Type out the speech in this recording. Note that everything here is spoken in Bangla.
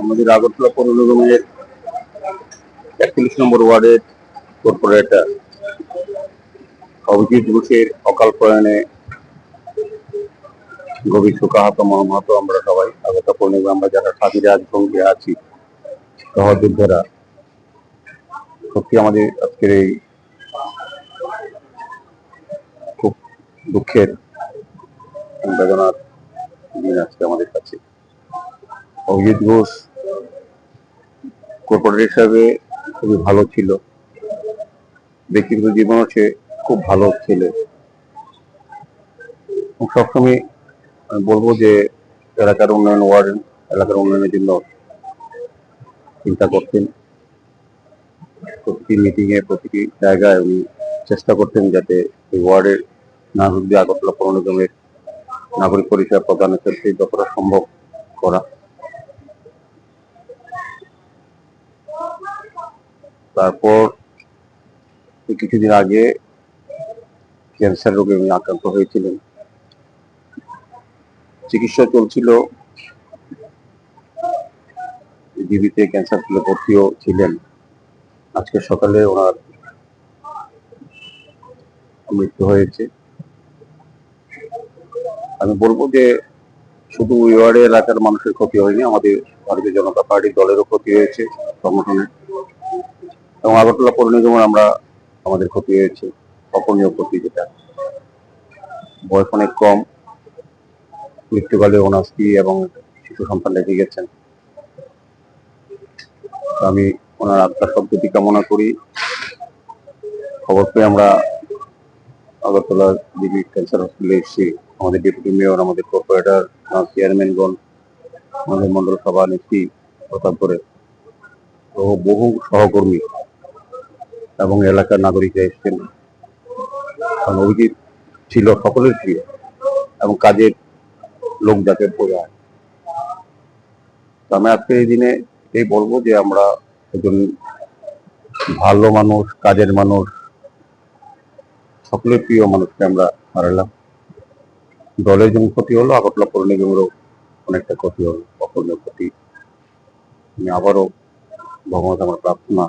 আমাদের আগরতলা পৌর নিগমের একচল্লিশ নম্বর ওয়ার্ডের কর্পোরেটর অভিজিৎ ঘোষের অকাল প্রয়াণে গভীর শোকাহত মর্মাহত আমরা সবাই। আগরতলা পৌর নিগম, আমরা যারা সাথী রাজভঙ্গে আছি, সহযোদ্ধারা, সত্যি আমাদের আজকের এই খুব দুঃখের বেদনার দিন আজকে আমাদের কাছে। অভিজিৎ ঘোষ কর্পোরেটর হিসাবে খুবই ভালো ছিল। ব্যক্তিগত জীবনও সে খুব ভালো ছেলে। সবসময় বলব যে, এলাকার উন্নয়ন ওয়ার্ড, এলাকার উন্নয়নের জন্য চিন্তা করতেন। প্রতিটি মিটিং এ, প্রতিটি জায়গায় উনি চেষ্টা করতেন যাতে এই ওয়ার্ডের নাগরিক দিয়ে আগরতলা পৌর নাগরিক পরিষেবা প্রদানের ক্ষেত্রে যতটা সম্ভব করা। তারপর কিছুদিন আগে ক্যান্সার রোগে উনি আক্রান্ত হয়েছিলেন। চিকিৎসা চলছিল। জীবিতে ক্যান্সার ফুলে ভর্তিও ছিলেন। আজকে সকালে ওনার মৃত্যু হয়েছে। আমি বলব যে শুধু ওয়ার্ডে এলাকার মানুষের ক্ষতি হয়নি, আমাদের ভারতীয় জনতা পার্টির দলেরও ক্ষতি হয়েছে সংগঠনের এবং আগরতলা পৌর নিগমের আমরা আমাদের ক্ষতি হয়েছে, অপনীয় ক্ষতি যেটা। বয়স অনেক কম, মৃত্যুকালে ওনার স্ত্রী এবং শিশু সন্তান রেখে গেছেন। আমি ওনার আত্মার সদ্গতি কামনা করি। খবর পেয়ে আমরা আগরতলা দিল্লি ক্যান্সার হসপিটালে এসেছি আমাদের ডেপুটি মেয়র, আমাদের কর্পোরেটর চেয়ারম্যানগণ আমাদের মন্ডল সভা নেত্রী প্রতাপ করে বহু সহকর্মী এবং এলাকার নাগরিকরা এসেছেন। কারণ অভিজিৎ ছিল সকলের প্রিয় এবং কাজের লোক যাকে বোঝা তো আমি আজকে এই দিনে এই বলব যে আমরা একজন ভালো মানুষ, কাজের মানুষ, সকলের প্রিয় মানুষকে আমরা হারালাম। দলের যেমন ক্ষতি হলো, আগরতলা পৌর নিগমেরও অনেকটা ক্ষতি হলো। অপূর্ণ ক্ষতি। আমি আবারও ভগবান আমার প্রার্থনা